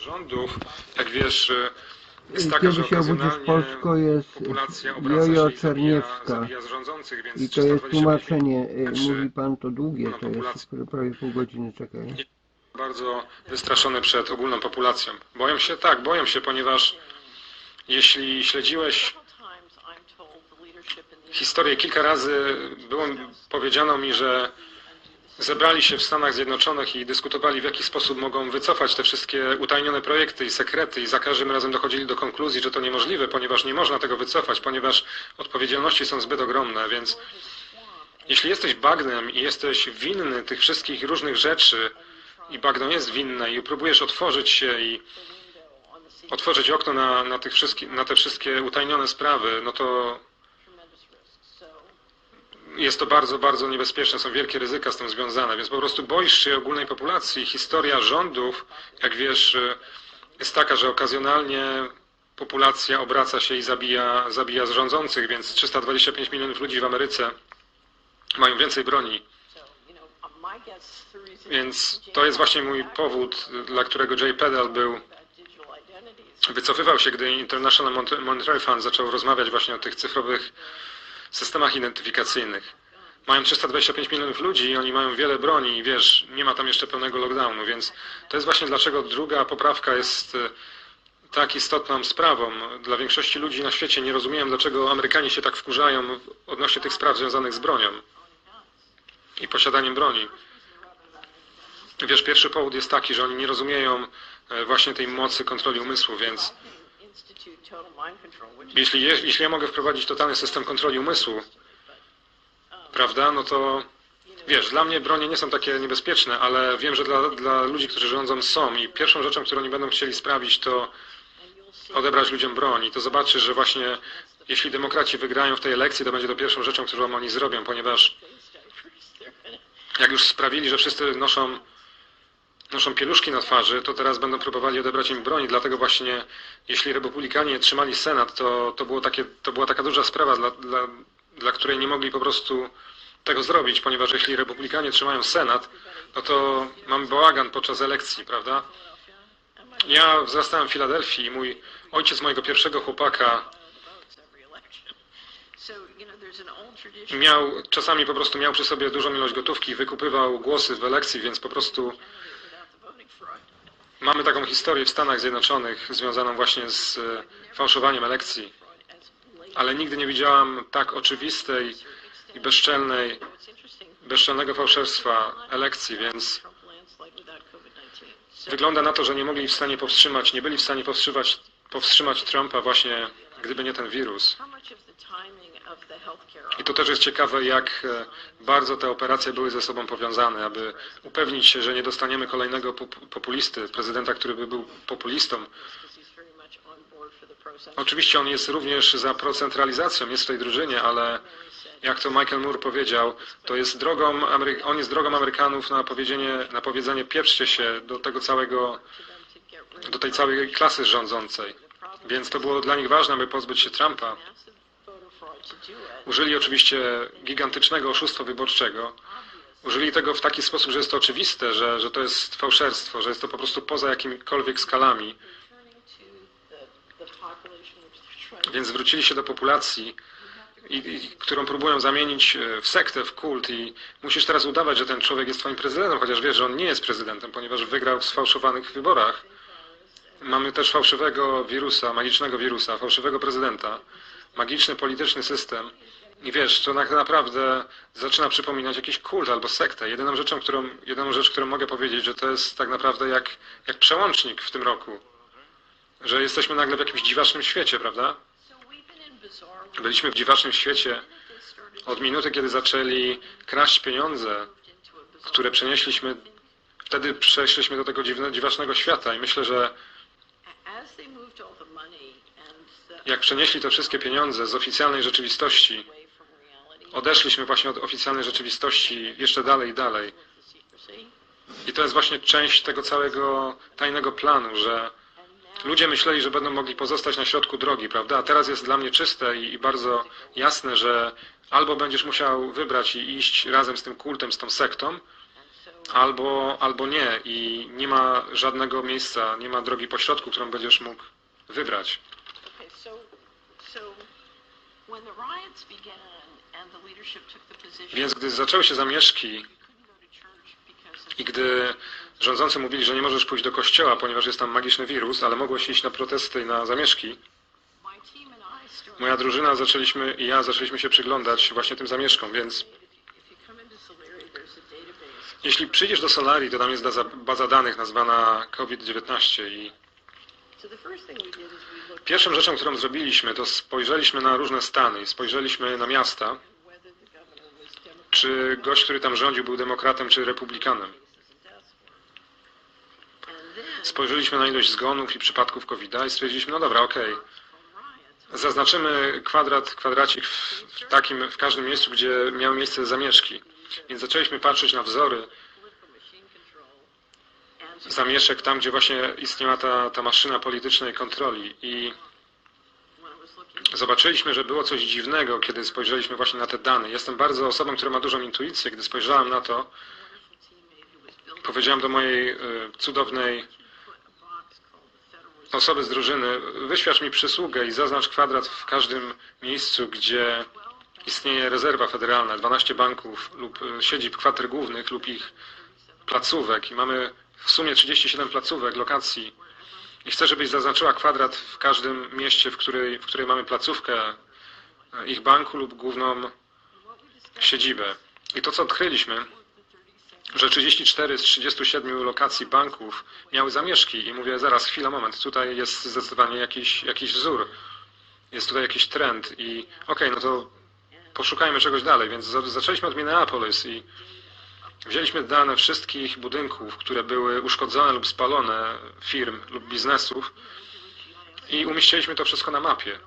rządów, jak wiesz, e, jest taka, że okazjonalnie Polsko jest populacja obraca się Jojo i Czerniewska. zabija więc I to jest 325 tłumaczenie. y, Znaczy, Mówi pan to długie, to jest populacja. prawie pół godziny czekaj. bardzo wystraszony przed ogólną populacją. Boją się, tak, boją się, ponieważ jeśli śledziłeś historię, kilka razy było powiedziano mi, że zebrali się w Stanach Zjednoczonych i dyskutowali, w jaki sposób mogą wycofać te wszystkie utajnione projekty i sekrety i za każdym razem dochodzili do konkluzji, że to niemożliwe, ponieważ nie można tego wycofać, ponieważ odpowiedzialności są zbyt ogromne, więc jeśli jesteś bagnem i jesteś winny tych wszystkich różnych rzeczy i bagno jest winne i próbujesz otworzyć się i otworzyć okno na, na, tych na te wszystkie utajnione sprawy, no to jest to bardzo, bardzo niebezpieczne, są wielkie ryzyka z tym związane, więc po prostu boisz się ogólnej populacji. Historia rządów, jak wiesz, jest taka, że okazjonalnie populacja obraca się i zabija, zabija rządzących, więc 325 milionów ludzi w Ameryce mają więcej broni. Więc to jest właśnie mój powód, dla którego Jay Pedal był, wycofywał się, gdy International Mon- Monetary Fund zaczął rozmawiać właśnie o tych cyfrowych systemach identyfikacyjnych. Mają 325 milionów ludzi i oni mają wiele broni i wiesz, nie ma tam jeszcze pełnego lockdownu, więc to jest właśnie dlaczego druga poprawka jest e, tak istotną sprawą. Dla większości ludzi na świecie nie rozumieją, dlaczego Amerykanie się tak wkurzają odnośnie tych spraw związanych z bronią i posiadaniem broni. Wiesz, pierwszy powód jest taki, że oni nie rozumieją e, właśnie tej mocy kontroli umysłu, więc jeśli, je- jeśli ja mogę wprowadzić totalny system kontroli umysłu, prawda, no to wiesz, dla mnie bronie nie są takie niebezpieczne, ale wiem, że dla, dla ludzi, którzy rządzą są. I pierwszą rzeczą, którą oni będą chcieli sprawić, to odebrać ludziom broń. I to zobaczy, że właśnie jeśli demokraci wygrają w tej elekcji, to będzie to pierwszą rzeczą, którą oni zrobią, ponieważ jak już sprawili, że wszyscy noszą, noszą pieluszki na twarzy, to teraz będą próbowali odebrać im broń. Dlatego właśnie, jeśli republikanie trzymali Senat, to, to, było takie, to była taka duża sprawa, dla, dla, dla której nie mogli po prostu tego zrobić, ponieważ jeśli republikanie trzymają Senat, no to mamy bałagan podczas elekcji, prawda? Ja wzrastałem w Filadelfii i mój ojciec mojego pierwszego chłopaka miał, czasami po prostu miał przy sobie dużą ilość gotówki, wykupywał głosy w elekcji, więc po prostu mamy taką historię w Stanach Zjednoczonych związaną właśnie z e, fałszowaniem elekcji, ale nigdy nie widziałam tak oczywistej i bezczelnej, bezczelnego fałszerstwa elekcji, więc wygląda na to, że nie mogli w stanie powstrzymać, nie byli w stanie powstrzymać, powstrzymać Trumpa właśnie, gdyby nie ten wirus. I to też jest ciekawe, jak e, bardzo te operacje były ze sobą powiązane, aby upewnić się, że nie dostaniemy kolejnego pop- populisty, prezydenta, który by był populistą. Oczywiście on jest również za procentralizacją, jest w tej drużynie, ale jak to Michael Moore powiedział, to jest drogą, Amery- on jest drogą Amerykanów na powiedzenie, na powiedzenie pieprzcie się do tego całego, do tej całej klasy rządzącej. Więc to było dla nich ważne, aby pozbyć się Trumpa. Użyli oczywiście gigantycznego oszustwa wyborczego. Użyli tego w taki sposób, że jest to oczywiste, że, że to jest fałszerstwo, że jest to po prostu poza jakimikolwiek skalami. Więc zwrócili się do populacji, i, i, którą próbują zamienić e, w sektę, w kult i musisz teraz udawać, że ten człowiek jest twoim prezydentem, chociaż wiesz, że on nie jest prezydentem, ponieważ wygrał w sfałszowanych wyborach. Mamy też fałszywego wirusa, magicznego wirusa, fałszywego prezydenta, magiczny polityczny system. I wiesz, to tak naprawdę zaczyna przypominać jakiś kult albo sektę. Jedyną rzeczą, którą, jedyną rzecz, którą mogę powiedzieć, że to jest tak naprawdę jak, jak przełącznik w tym roku. Że jesteśmy nagle w jakimś dziwacznym świecie, prawda? Byliśmy w dziwacznym świecie od minuty, kiedy zaczęli kraść pieniądze, które przenieśliśmy, wtedy przeszliśmy do tego dziwne, dziwacznego świata i myślę, że jak przenieśli te wszystkie pieniądze z oficjalnej rzeczywistości, odeszliśmy właśnie od oficjalnej rzeczywistości jeszcze dalej i dalej. I to jest właśnie część tego całego tajnego planu, że ludzie myśleli, że będą mogli pozostać na środku drogi, prawda? A teraz jest dla mnie czyste i, i bardzo jasne, że albo będziesz musiał wybrać i iść razem z tym kultem, z tą sektą, albo, albo nie i nie ma żadnego miejsca, nie ma drogi pośrodku, którą będziesz mógł wybrać. Więc gdy zaczęły się zamieszki i gdy rządzący mówili, że nie możesz pójść do kościoła, ponieważ jest tam magiczny wirus, ale mogłeś iść na protesty i na zamieszki, moja drużyna zaczęliśmy i ja zaczęliśmy się przyglądać właśnie tym zamieszkom, więc jeśli przyjdziesz do Solari, to tam jest baza danych nazwana COVID-19 i pierwszą rzeczą, którą zrobiliśmy, to spojrzeliśmy na różne stany i spojrzeliśmy na miasta, czy gość, który tam rządził, był demokratem czy republikanem. Spojrzeliśmy na ilość zgonów i przypadków COVID-a i stwierdziliśmy, no dobra, okej, riots, zaznaczymy kwadrat, kwadracik w takim, w każdym miejscu, gdzie miały miejsce zamieszki. Więc zaczęliśmy patrzeć na wzory zamieszek tam, gdzie właśnie istniała ta, ta maszyna politycznej kontroli i zobaczyliśmy, że było coś dziwnego, kiedy spojrzeliśmy właśnie na te dane. Jestem bardzo osobą, która ma dużą intuicję. Gdy spojrzałem na to, powiedziałem do mojej y, cudownej osoby z drużyny, wyświadcz mi przysługę i zaznacz kwadrat w każdym miejscu, gdzie istnieje rezerwa federalna, 12 banków lub y, siedzib kwater głównych lub ich placówek i mamy w sumie 37 placówek, lokacji. I chcę, żebyś zaznaczyła kwadrat w każdym mieście, w której, w której mamy placówkę y, ich banku lub główną siedzibę. I to, co odkryliśmy, że 34 z 37 lokacji banków miały zamieszki. I mówię, zaraz, chwila, moment, tutaj jest zdecydowanie jakiś, jakiś wzór, jest tutaj jakiś trend. I okej, no to poszukajmy czegoś dalej, więc za- zaczęliśmy od Minneapolis i wzięliśmy dane wszystkich budynków, które były uszkodzone lub spalone, firm lub biznesów i umieściliśmy to wszystko na mapie,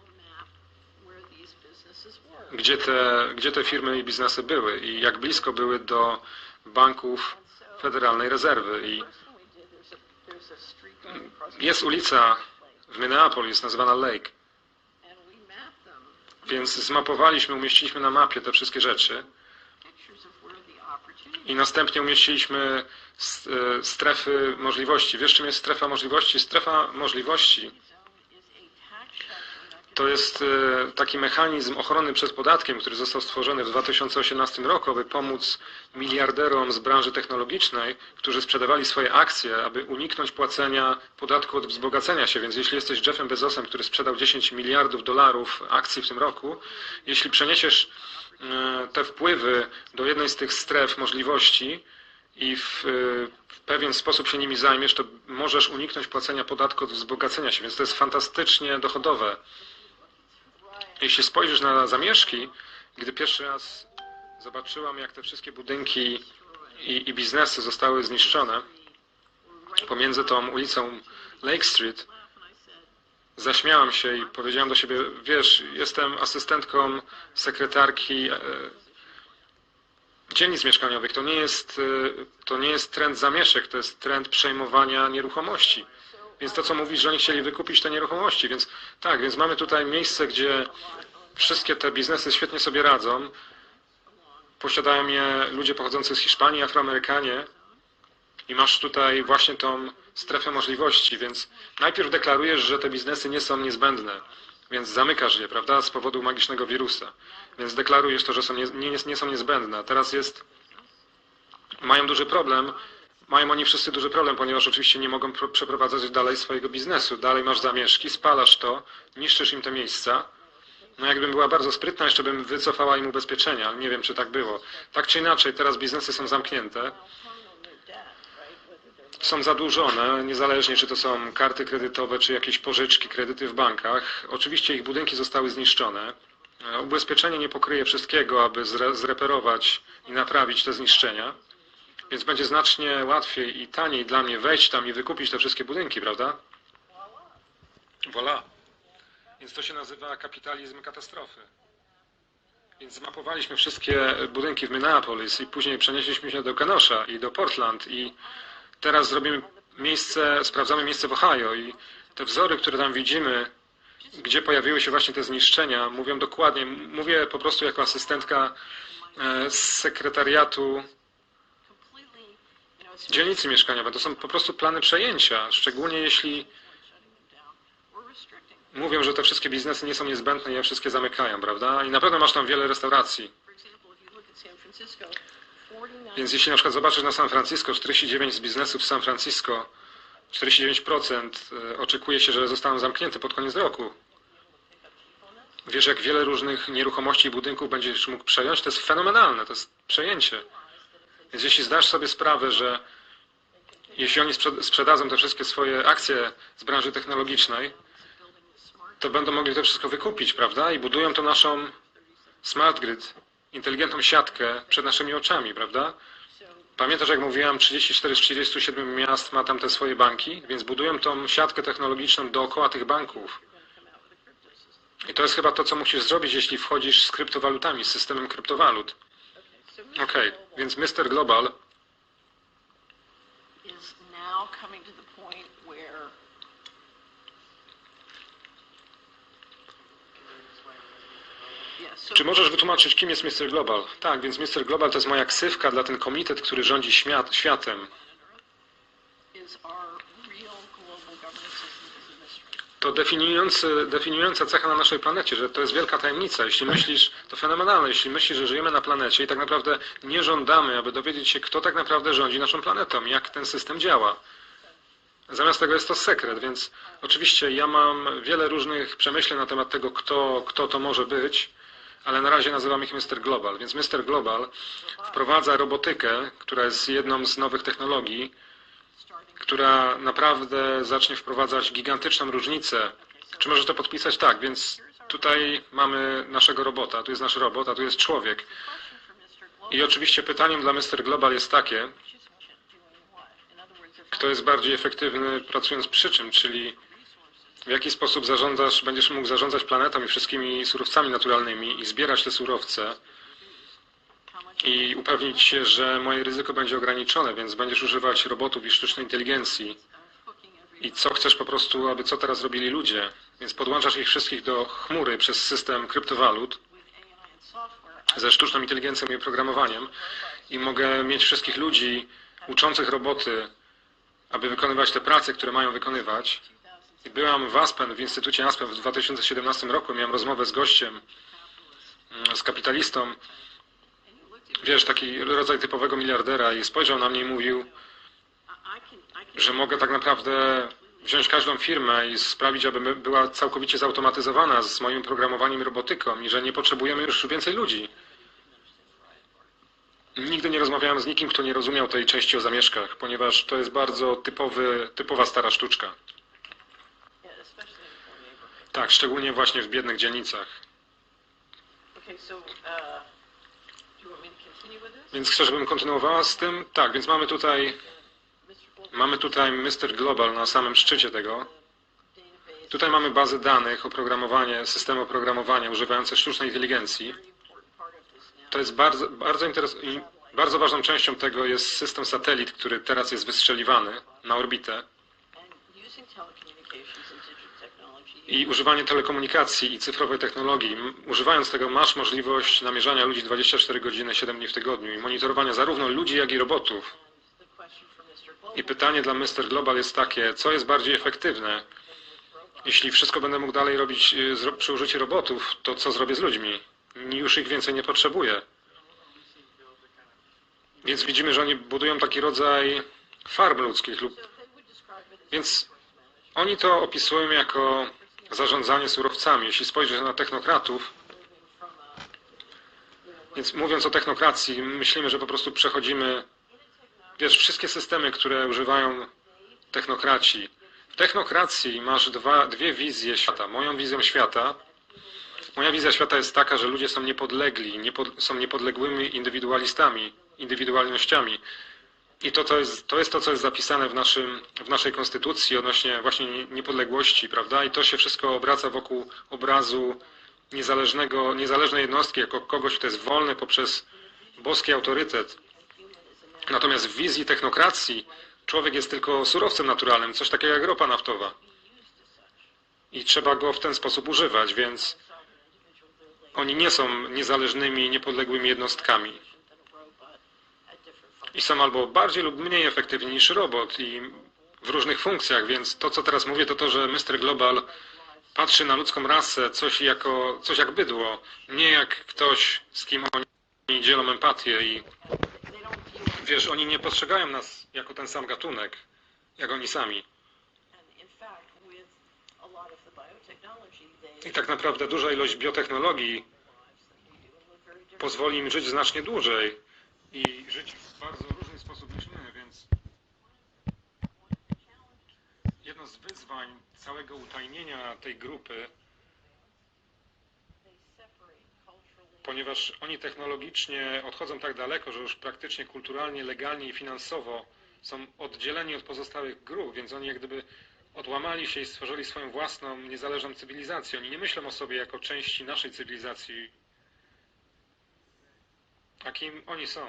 gdzie te, gdzie te firmy i biznesy były i jak blisko były do banków Federalnej Rezerwy. I Jest ulica w Minneapolis nazywana Lake, więc zmapowaliśmy, umieściliśmy na mapie te wszystkie rzeczy i następnie umieściliśmy e, strefy możliwości. Wiesz czym jest strefa możliwości? Strefa możliwości to jest e, taki mechanizm ochrony przed podatkiem, który został stworzony w 2018 roku, aby pomóc miliarderom z branży technologicznej, którzy sprzedawali swoje akcje, aby uniknąć płacenia podatku od wzbogacenia się. Więc jeśli jesteś Jeffem Bezosem, który sprzedał 10 miliardów dolarów akcji w tym roku, jeśli przeniesiesz te wpływy do jednej z tych stref możliwości i w, e, w pewien sposób się nimi zajmiesz, to możesz uniknąć płacenia podatku od wzbogacenia się. Więc to jest fantastycznie dochodowe. Jeśli spojrzysz na zamieszki, gdy pierwszy raz zobaczyłam, jak te wszystkie budynki i, i biznesy zostały zniszczone pomiędzy tą ulicą Lake Street, zaśmiałam się i powiedziałam do siebie, wiesz, jestem asystentką sekretarki e, dzielnic mieszkaniowych. To nie jest, e, to nie jest trend zamieszek, to jest trend przejmowania nieruchomości. Więc to, co mówisz, że oni chcieli wykupić te nieruchomości, więc tak, więc mamy tutaj miejsce, gdzie wszystkie te biznesy świetnie sobie radzą. Posiadają je ludzie pochodzący z Hiszpanii, Afroamerykanie i masz tutaj właśnie tą strefę możliwości, więc najpierw deklarujesz, że te biznesy nie są niezbędne, więc zamykasz je, prawda, z powodu magicznego wirusa. Więc deklarujesz to, że są nie, nie, nie są niezbędne. A teraz jest, mają duży problem, mają oni wszyscy duży problem, ponieważ oczywiście nie mogą pro- przeprowadzać dalej swojego biznesu. Dalej masz zamieszki, spalasz to, niszczysz im te miejsca. No jakbym była bardzo sprytna, jeszcze bym wycofała im ubezpieczenia, nie wiem, czy tak było. Tak czy inaczej, teraz biznesy są zamknięte, są zadłużone, niezależnie czy to są karty kredytowe, czy jakieś pożyczki, kredyty w bankach. Oczywiście ich budynki zostały zniszczone. E, Ubezpieczenie nie pokryje wszystkiego, aby zre zreperować i naprawić te zniszczenia. Więc będzie znacznie łatwiej i taniej dla mnie wejść tam i wykupić te wszystkie budynki, prawda? Voilà. Więc to się nazywa kapitalizm katastrofy. Więc zmapowaliśmy wszystkie budynki w Minneapolis i później przenieśliśmy się do Kenosha i do Portland i teraz zrobimy miejsce, sprawdzamy miejsce w Ohio i te wzory, które tam widzimy, gdzie pojawiły się właśnie te zniszczenia, mówią dokładnie, mówię po prostu jako asystentka e, z sekretariatu dzielnicy mieszkaniowe. To są po prostu plany przejęcia, szczególnie jeśli mówią, że te wszystkie biznesy nie są niezbędne i je wszystkie zamykają, prawda? I na pewno masz tam wiele restauracji. For example, if you look at San Francisco, 49 Więc jeśli na przykład zobaczysz na San Francisco, 49 z biznesów w San Francisco, 49% e, oczekuje się, że zostaną zamknięte pod koniec roku. Wiesz, jak wiele różnych nieruchomości i budynków będziesz mógł przejąć? To jest fenomenalne, to jest przejęcie. Więc jeśli zdasz sobie sprawę, że jeśli oni sprze- sprzedadzą te wszystkie swoje akcje z branży technologicznej, to będą mogli to wszystko wykupić, prawda? I budują to naszą smart grid, inteligentną siatkę przed naszymi oczami, prawda? Pamiętasz, jak mówiłem, 34 z 37 miast ma tam te swoje banki, więc budują tą siatkę technologiczną dookoła tych banków. I to jest chyba to, co musisz zrobić, jeśli wchodzisz z kryptowalutami, z systemem kryptowalut. Global więc Mr. Global Czy możesz wytłumaczyć, kim jest Mr. Global? Tak, więc Mr. Global to jest moja ksywka dla ten komitet, który rządzi świat, światem. To definiujący, definiująca cecha na naszej planecie, że to jest wielka tajemnica. Jeśli myślisz, to fenomenalne, jeśli myślisz, że żyjemy na planecie i tak naprawdę nie żądamy, aby dowiedzieć się, kto tak naprawdę rządzi naszą planetą, jak ten system działa. Zamiast tego jest to sekret, więc oczywiście ja mam wiele różnych przemyśleń na temat tego, kto, kto to może być, ale na razie nazywam ich Mr. Global. Więc Mr. Global wprowadza robotykę, która jest jedną z nowych technologii, która naprawdę zacznie wprowadzać gigantyczną różnicę. Czy możesz to podpisać? Tak, więc tutaj mamy naszego robota, tu jest nasz robot, a tu jest człowiek. I oczywiście pytaniem dla Mr. Global jest takie, kto jest bardziej efektywny pracując przy czym, czyli w jaki sposób zarządzasz, będziesz mógł zarządzać planetą i wszystkimi surowcami naturalnymi i zbierać te surowce i upewnić się, że moje ryzyko będzie ograniczone, więc będziesz używać robotów i sztucznej inteligencji. I co chcesz po prostu, aby co teraz robili ludzie? Więc podłączasz ich wszystkich do chmury przez system kryptowalut ze sztuczną inteligencją i programowaniem i mogę mieć wszystkich ludzi uczących roboty, aby wykonywać te prace, które mają wykonywać. I byłam w Aspen, w Instytucie Aspen w 2017 roku, miałem rozmowę z gościem, mm, z kapitalistą, wiesz, taki rodzaj typowego miliardera i spojrzał na mnie i mówił, że mogę tak naprawdę wziąć każdą firmę i sprawić, aby była całkowicie zautomatyzowana z moim programowaniem robotyką i że nie potrzebujemy już więcej ludzi. Nigdy nie rozmawiałem z nikim, kto nie rozumiał tej części o zamieszkach, ponieważ to jest bardzo typowy, typowa stara sztuczka. Tak, szczególnie właśnie w biednych dzielnicach. Okay, so uh? Więc chcę, żebym kontynuowała z tym? Tak, więc mamy tutaj, mamy tutaj Mr. Global na samym szczycie tego. Tutaj mamy bazę danych, oprogramowanie, systemy oprogramowania używające sztucznej inteligencji. To jest bardzo, bardzo, interes- bardzo ważną częścią tego jest system satelit, który teraz jest wystrzeliwany na orbitę i używanie telekomunikacji i cyfrowej technologii. Używając tego masz możliwość namierzania ludzi 24 godziny, 7 dni w tygodniu i monitorowania zarówno ludzi, jak i robotów. I pytanie dla Mr. Global jest takie, co jest bardziej efektywne? Jeśli wszystko będę mógł dalej robić y, przy użyciu robotów, to co zrobię z ludźmi? Już ich więcej nie potrzebuję. Więc widzimy, że oni budują taki rodzaj farm ludzkich lub Więc oni to opisują jako zarządzanie surowcami. Jeśli spojrzysz na technokratów, więc mówiąc o technokracji, myślimy, że po prostu przechodzimy, wiesz, wszystkie systemy, które używają technokraci. W technokracji masz dwa, dwie wizje świata. Moją wizją świata, moja wizja świata jest taka, że ludzie są niepodlegli, niepod, są niepodległymi indywidualistami, indywidualnościami. I to, to, jest, to jest to, co jest zapisane w, naszym, w naszej konstytucji odnośnie właśnie nie- niepodległości, prawda? I to się wszystko obraca wokół obrazu niezależnego, niezależnej jednostki, jako kogoś, kto jest wolny poprzez boski autorytet. Natomiast w wizji technokracji człowiek jest tylko surowcem naturalnym, coś takiego jak ropa naftowa. I trzeba go w ten sposób używać, więc oni nie są niezależnymi, niepodległymi jednostkami. I są albo bardziej lub mniej efektywni niż robot i w różnych funkcjach, więc to, co teraz mówię, to to, że Mr. Global patrzy na ludzką rasę coś jako, coś jak bydło, nie jak ktoś, z kim oni dzielą empatię i wiesz, oni nie postrzegają nas jako ten sam gatunek, jak oni sami. I tak naprawdę duża ilość biotechnologii pozwoli im żyć znacznie dłużej i żyć w bardzo różny sposób niż my, więc jedno z wyzwań całego utajnienia tej grupy, ponieważ oni technologicznie odchodzą tak daleko, że już praktycznie kulturalnie, legalnie i finansowo są oddzieleni od pozostałych grup, więc oni jak gdyby odłamali się i stworzyli swoją własną, niezależną cywilizację. Oni nie myślą o sobie jako części naszej cywilizacji. A kim oni są?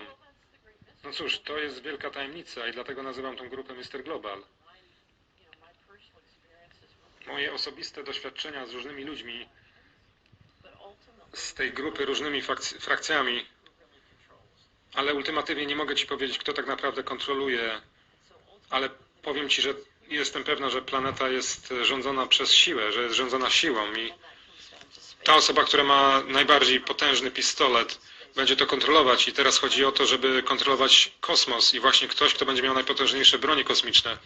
No cóż, to jest wielka tajemnica i dlatego nazywam tą grupę Mr. Global. Moje osobiste doświadczenia z różnymi ludźmi z tej grupy, różnymi frakcjami, ale ultimatywnie nie mogę Ci powiedzieć, kto tak naprawdę kontroluje, ale powiem Ci, że jestem pewna, że planeta jest rządzona przez siłę, że jest rządzona siłą i ta osoba, która ma najbardziej potężny pistolet, będzie to kontrolować i teraz chodzi o to, żeby kontrolować kosmos i właśnie ktoś, kto będzie miał najpotężniejsze bronie kosmiczne.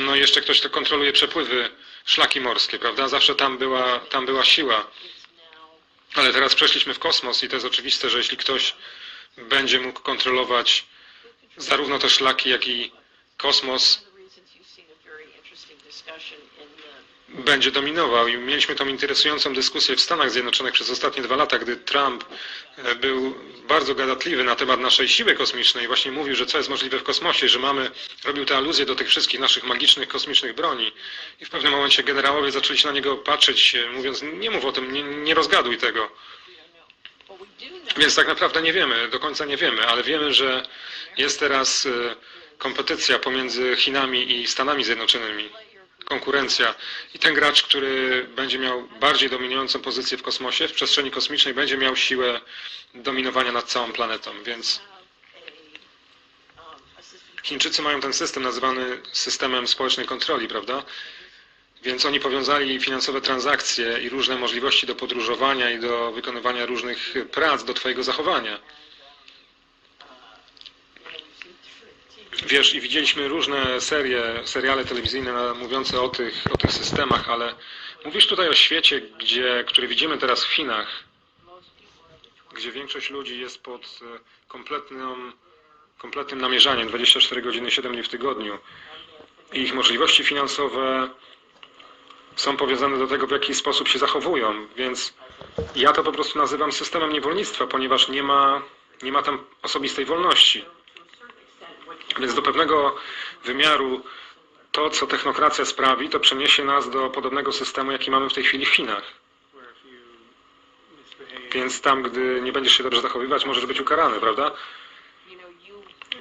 No i jeszcze ktoś, kto kontroluje przepływy, szlaki morskie, prawda? Zawsze tam była, tam była siła. Ale teraz przeszliśmy w kosmos i to jest oczywiste, że jeśli ktoś będzie mógł kontrolować zarówno te szlaki, jak i kosmos, będzie dominował. I mieliśmy tą interesującą dyskusję w Stanach Zjednoczonych przez ostatnie dwa lata, gdy Trump e, był bardzo gadatliwy na temat naszej siły kosmicznej. Właśnie mówił, że co jest możliwe w kosmosie, że mamy, robił te aluzje do tych wszystkich naszych magicznych kosmicznych broni. I w pewnym momencie generałowie zaczęli się na niego patrzeć, e, mówiąc, nie mów o tym, nie, nie rozgaduj tego. Więc tak naprawdę nie wiemy, do końca nie wiemy, ale wiemy, że jest teraz e, kompetycja pomiędzy Chinami i Stanami Zjednoczonymi, konkurencja. I ten gracz, który będzie miał bardziej dominującą pozycję w kosmosie, w przestrzeni kosmicznej, będzie miał siłę dominowania nad całą planetą. Więc Chińczycy mają ten system nazywany systemem społecznej kontroli, prawda? Więc oni powiązali finansowe transakcje i różne możliwości do podróżowania i do wykonywania różnych prac do Twojego zachowania. Wiesz, i widzieliśmy różne serie, seriale telewizyjne mówiące o tych, o tych systemach, ale mówisz tutaj o świecie, gdzie, który widzimy teraz w Chinach, most people are over 20 gdzie większość ludzi jest pod e, kompletną, kompletnym namierzaniem 24 godziny 7 dni w tygodniu. I ich możliwości finansowe są powiązane do tego, w jaki sposób się zachowują, więc ja to po prostu nazywam systemem niewolnictwa, ponieważ nie ma, nie ma tam osobistej wolności. Więc do pewnego wymiaru to, co technokracja sprawi, to przeniesie nas do podobnego systemu, jaki mamy w tej chwili w Chinach. Więc tam, gdy nie będziesz się dobrze zachowywać, możesz być ukarany, prawda?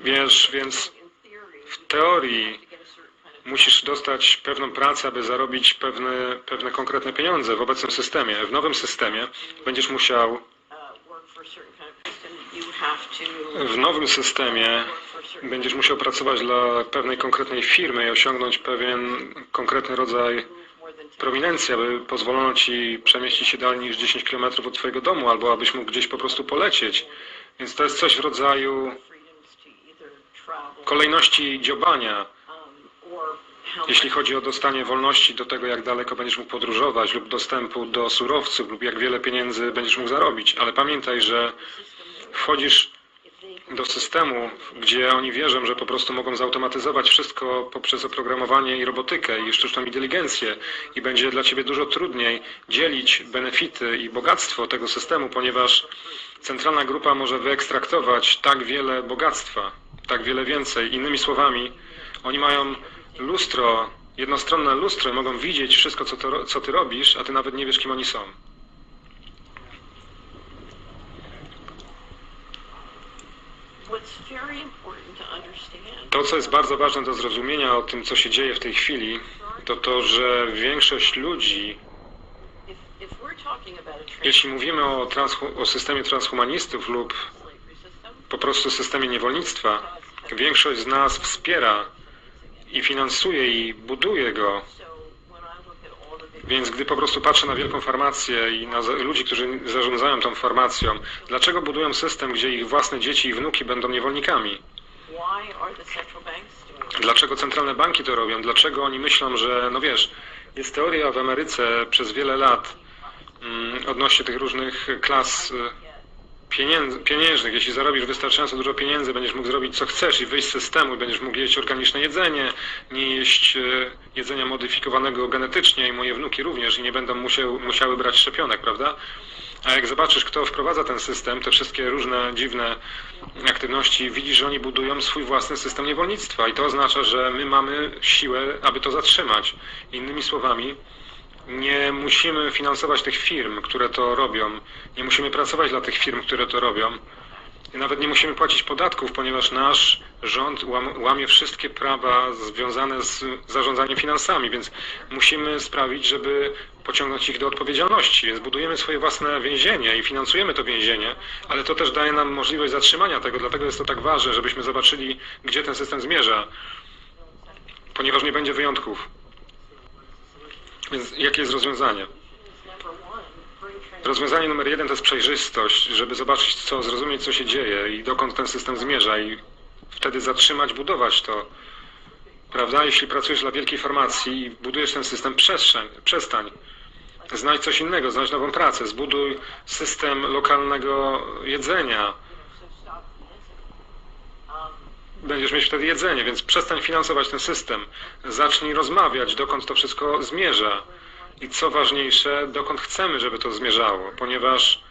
Wiesz, więc w teorii musisz dostać pewną pracę, aby zarobić pewne, pewne konkretne pieniądze w obecnym systemie. W nowym systemie będziesz musiał, uh, w nowym systemie będziesz musiał pracować dla pewnej konkretnej firmy i osiągnąć pewien konkretny rodzaj move more than 10 prowinencji, aby pozwolono ci przemieścić się dalej niż 10 km od twojego domu, albo abyś mógł gdzieś po prostu polecieć. Więc to jest coś w rodzaju kolejności dziobania, jeśli chodzi o dostanie wolności do tego, jak daleko będziesz mógł podróżować, lub dostępu do surowców, lub jak wiele pieniędzy będziesz mógł zarobić. Ale pamiętaj, że wchodzisz do systemu, gdzie oni wierzą, że po prostu mogą zautomatyzować wszystko poprzez oprogramowanie i robotykę i sztuczną inteligencję i będzie dla ciebie dużo trudniej dzielić benefity i bogactwo tego systemu, ponieważ centralna grupa może wyekstraktować tak wiele bogactwa, tak wiele więcej. Innymi słowami, oni mają lustro, jednostronne lustro i mogą widzieć wszystko, co, to, co ty robisz, a ty nawet nie wiesz, kim oni są. To co jest bardzo ważne do zrozumienia o tym, co się dzieje w tej chwili, to to, że większość ludzi, jeśli mówimy o, o systemie transhumanistów lub po prostu systemie niewolnictwa. Większość z nas wspiera i finansuje i buduje go. Więc gdy po prostu patrzę na wielką farmację i na ludzi, którzy zarządzają tą farmacją, dlaczego budują system, gdzie ich własne dzieci i wnuki będą niewolnikami? Dlaczego centralne banki to robią? Dlaczego oni myślą, że, no wiesz, jest teoria w Ameryce przez wiele lat mm, odnośnie tych różnych klas y, pieniężnych. Jeśli zarobisz wystarczająco dużo pieniędzy, będziesz mógł zrobić co chcesz i wyjść z systemu będziesz mógł jeść organiczne jedzenie, nie jeść y, jedzenia modyfikowanego genetycznie i moje wnuki również i nie będą musiał, musiały brać szczepionek, prawda? A jak zobaczysz, kto wprowadza ten system, te wszystkie różne dziwne aktywności, widzisz, że oni budują swój własny system niewolnictwa i to oznacza, że my mamy siłę, aby to zatrzymać. Innymi słowami, nie musimy finansować tych firm, które to robią, nie musimy pracować dla tych firm, które to robią. I nawet nie musimy płacić podatków, ponieważ nasz rząd łam, łamie wszystkie prawa związane z zarządzaniem finansami, więc musimy sprawić, żeby pociągnąć ich do odpowiedzialności. Więc budujemy swoje własne więzienie i finansujemy to więzienie, ale to też daje nam możliwość zatrzymania tego, dlatego jest to tak ważne, żebyśmy zobaczyli, gdzie ten system zmierza, ponieważ nie będzie wyjątków. Więc jakie jest rozwiązanie? Rozwiązanie numer jeden to jest przejrzystość, żeby zobaczyć, co, zrozumieć, co się dzieje i dokąd ten system zmierza i wtedy zatrzymać, budować to. Prawda? Jeśli pracujesz dla wielkiej farmacji i budujesz ten system, przestrzeń, przestań. Znajdź coś innego, znajdź nową pracę, zbuduj system lokalnego jedzenia. Będziesz mieć wtedy jedzenie, więc przestań finansować ten system. Zacznij rozmawiać, dokąd to wszystko zmierza. I co ważniejsze, dokąd chcemy, żeby to zmierzało, ponieważ.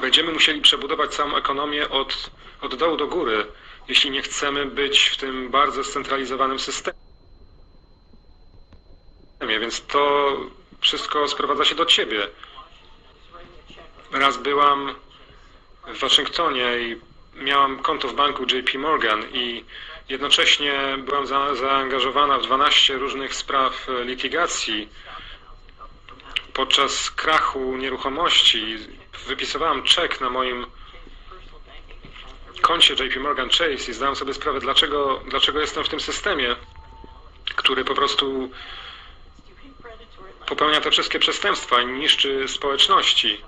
Będziemy musieli przebudować całą ekonomię od, od dołu do góry, jeśli nie chcemy być w tym bardzo scentralizowanym systemie. Więc to wszystko sprowadza się do ciebie. Raz byłam w Waszyngtonie i miałam konto w banku JP Morgan i jednocześnie byłam za, zaangażowana w 12 różnych spraw e, litygacji. Podczas krachu nieruchomości wypisywałam czek na moim koncie JP Morgan Chase i zdałem sobie sprawę, dlaczego, dlaczego jestem w tym systemie, który po prostu popełnia te wszystkie przestępstwa i niszczy społeczności.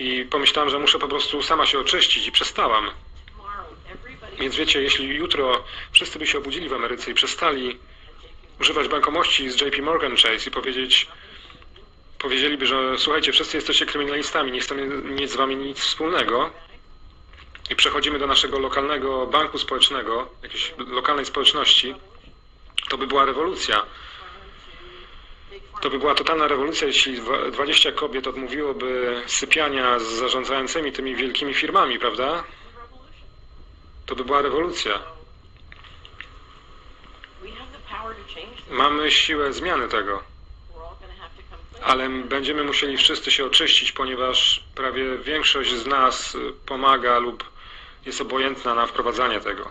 I pomyślałem, że muszę po prostu sama się oczyścić i przestałam. Więc wiecie, jeśli jutro wszyscy by się obudzili w Ameryce i przestali używać bankomości z JP Morgan Chase i powiedzieć, powiedzieliby, że słuchajcie, wszyscy jesteście kryminalistami, nie chcemy mieć z wami nic wspólnego i przechodzimy do naszego lokalnego banku społecznego, jakiejś lokalnej społeczności, to by była rewolucja. To by była totalna rewolucja, jeśli dwa- 20 kobiet odmówiłoby sypiania z zarządzającymi tymi wielkimi firmami, prawda? To by była rewolucja. Mamy siłę zmiany tego, ale będziemy musieli wszyscy się oczyścić, ponieważ prawie większość z nas pomaga lub jest obojętna na wprowadzanie tego.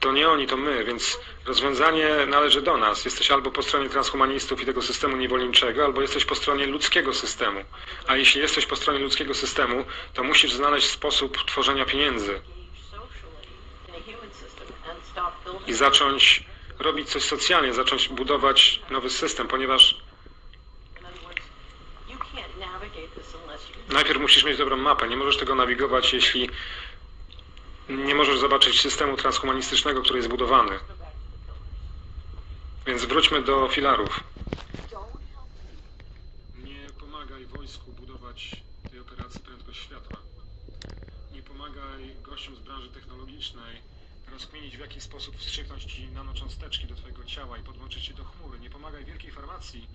To nie oni, to my, więc rozwiązanie należy do nas. Jesteś albo po stronie transhumanistów i tego systemu niewolniczego, albo jesteś po stronie ludzkiego systemu. A jeśli jesteś po stronie ludzkiego systemu, to musisz znaleźć sposób tworzenia pieniędzy i zacząć robić coś socjalnie, zacząć budować nowy system, ponieważ Najpierw musisz mieć dobrą mapę. Nie możesz tego nawigować, jeśli nie możesz zobaczyć systemu transhumanistycznego, który jest budowany. Więc wróćmy do filarów. Nie pomagaj wojsku budować tej operacji prędkość światła. Nie pomagaj gościom z branży technologicznej rozkminić, w jaki sposób wstrzyknąć ci nanocząsteczki do twojego ciała i podłączyć je do chmury. Nie pomagaj wielkiej farmacji